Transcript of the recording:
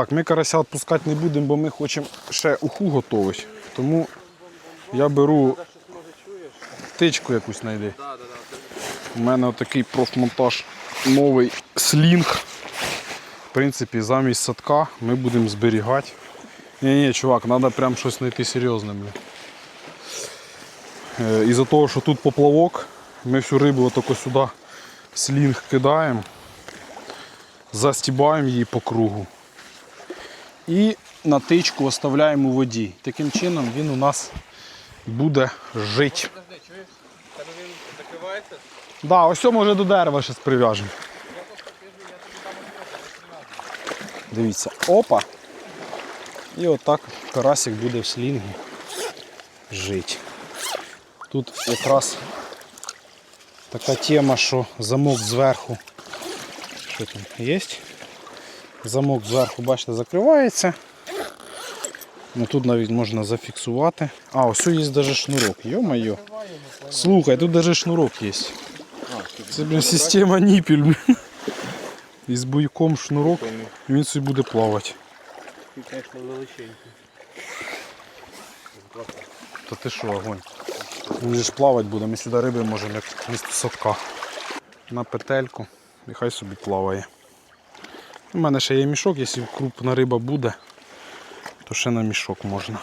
Так, ми карася відпускати не будемо, бо ми хочемо ще уху готувати. Тому я беру тичку якусь знайди. У мене отакий профмонтаж новий слінг. В принципі, замість садка ми будемо зберігати. Ні, ні, чувак, треба прям щось знайти серйозне. Блін. Е, Із-за того, що тут поплавок, ми всю рибу отако сюди слінг кидаємо, застібаємо її по кругу. І натичку оставляємо у воді. Таким чином він у нас буде жити. Да, ось цьому вже до дерева щось прив'яжемо. Дивіться, опа. І отак карасик буде в слінгі жити. Тут якраз така тема, що замок зверху. Що там є? Замок зверху, бачите, закривається. Ну, тут навіть можна зафіксувати. А, ось є навіть шнурок. Йо-моє. Слухай, тут навіть шнурок є. Це, блін, система ніпіль. блін. І з буйком шнурок, і він собі буде плавати. Ти, звісно, величенький. Та ти що, огонь? Він же ж плавати буде, ми сюди риби можемо як місто садка. На петельку і хай собі плаває. У мене ще є мішок, якщо крупна риба буде, то ще на мішок можна.